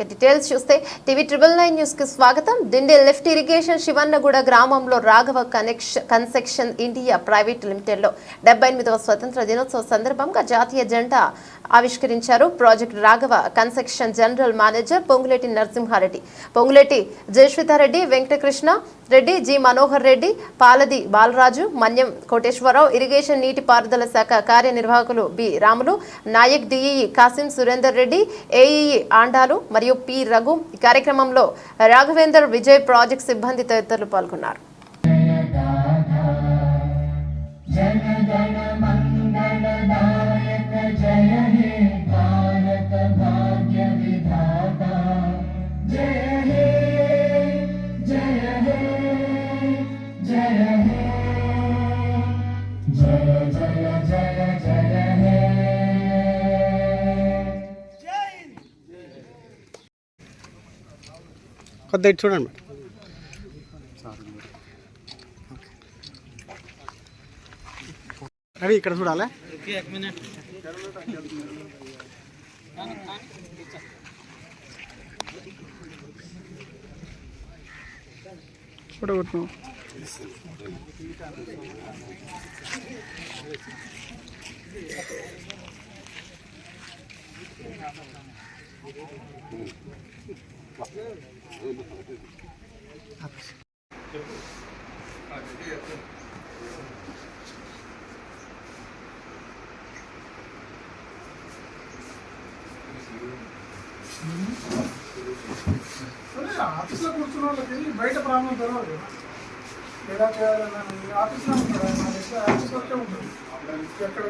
ఇక డీటెయిల్స్ చూస్తే TV triple nine న్యూస్కి స్వాగతం. డిండి లిఫ్ట్ ఇరిగేషన్ శివన్నగూడ గ్రామంలో Raghava connection concession India private లిమిటెడ్లో డెబ్బై ఎనిమిదవ స్వతంత్ర దినోత్సవ సందర్భంగా జాతీయ జెండా ఆవిష్కరించారు project Raghava concession general manager Ponguleti Narasimhareddy. Ponguleti Jayaswithareddy Venkatakrishna Reddy G Manohar Reddy Paladi Balaraju Manyam Koteswararao irrigation నీటిపారుదల శాఖ కార్యనిర్వాహకులు B Ramulu Naik DE Kasim Surender Reddy AEE Andalu మరియు పి రఘు ఈ కార్యక్రమంలో రాఘవేందర్ విజయ్ ప్రాజెక్ట్ సిబ్బంది తదితరులు పాల్గొన్నారు. కొద్దిగా ఇటు చూడండి మేడం రవి ఇక్కడ చూడాలా ఫోటో కొట్టు అదే ఆఫీస్లో కూర్చున్న వాళ్ళకి బయట ప్రాబ్లం తెలియదు ఎలా చేయాలన్నా ఆఫీస్లో ఉంటారు? నా ఆఫీస్ వరకే ఉంటుంది. ఎక్కడ